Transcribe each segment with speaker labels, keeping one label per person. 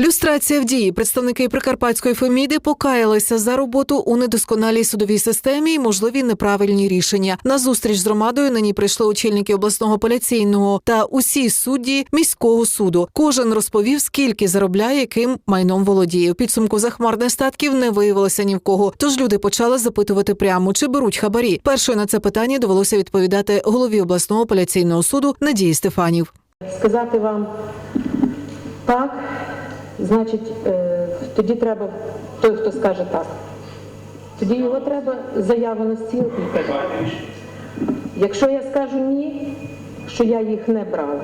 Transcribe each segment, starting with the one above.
Speaker 1: Люстрація в дії представники Прикарпатської Феміди покаялися за роботу у недосконалій судовій системі і можливі неправильні рішення. На зустріч з громадою нині прийшли очільники обласного апеляційного та усі судді міського суду. Кожен розповів, скільки заробляє, яким майном володіє. У підсумку захмарних статків не виявилося ні в кого. Тож люди почали запитувати прямо, чи беруть хабарі. Першою на це питання довелося відповідати голові обласного апеляційного суду Надії Стефанів.
Speaker 2: сказати вам так, значить, е, тоді треба той, хто скаже так. Тоді його треба заяву на стіл і так. Якщо я скажу ні, що я їх не брала,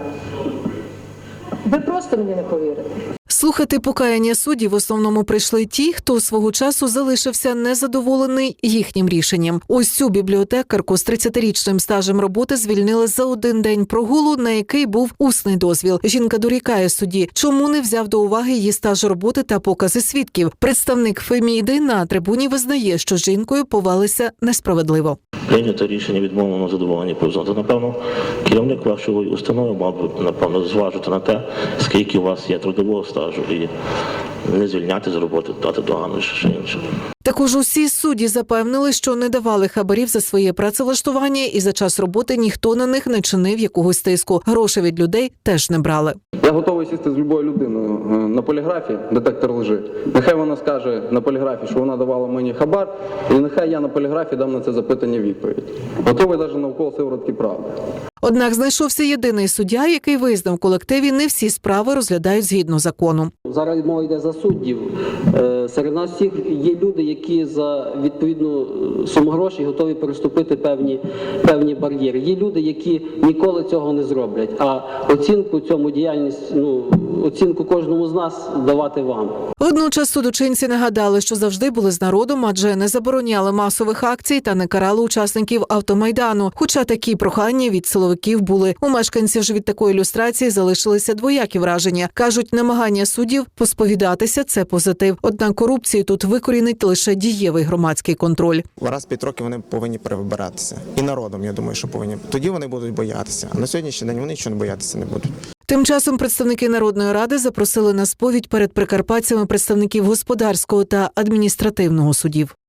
Speaker 2: ви просто мені не повірите.
Speaker 1: Слухати покаяння суддів в основному прийшли ті, хто свого часу залишився незадоволений їхнім рішенням. Ось цю бібліотекарку з 30-річним стажем роботи звільнили за один день прогулу, на який був усний дозвіл. Жінка дорікає судді, чому не взяв до уваги її стаж роботи та покази свідків. Представник Феміди на трибуні визнає, що жінкою повелися несправедливо.
Speaker 3: прийнято рішення відмовлено задоволення повзати. Напевно, керівник вашої установи мав би, напевно, зважити на те, скільки у вас є трудового стажу і не звільняти з роботи, дати догану чи ще інше.
Speaker 1: Також усі судді запевнили, що не давали хабарів за своє працевлаштування, і за час роботи ніхто на них не чинив якогось тиску. Гроші від людей теж не брали.
Speaker 4: Я готовий сісти з любою людиною е, на поліграфі, детектор лжи. Нехай вона скаже на поліграфі, що вона давала мені хабар, і нехай я на поліграфі дам на це запитання відповідь. Готовий навіть навколо сиворотки правди.
Speaker 1: Однак знайшовся єдиний суддя, який визнав в колективі не всі справи розглядають згідно закону.
Speaker 5: Зараз мова йде за суддів. Е, Серед нас всіх є люди, які за відповідну суму грошей готові переступити певні, певні бар'єри. Є люди, які ніколи цього не зроблять. А оцінку цьому діяльність, ну оцінку кожному з нас давати вам.
Speaker 1: Водночас судочинці нагадали, що завжди були з народом, адже не забороняли масових акцій та не карали учасників автомайдану. Хоча такі прохання від силовиків були. У мешканців ж від такої ілюстрації залишилися двоякі враження. кажуть, намагання суддів посповідатися це позитив. Однак корупцію тут викорінить лише дієвий громадський контроль.
Speaker 6: Раз п'ять років вони повинні перевибиратися. І народом, я думаю, що повинні. Тоді вони будуть боятися. А на сьогоднішній день вони нічого не боятися не будуть.
Speaker 1: Тим часом представники народної ради запросили на сповідь перед прикарпатцями представників господарського та адміністративного судів.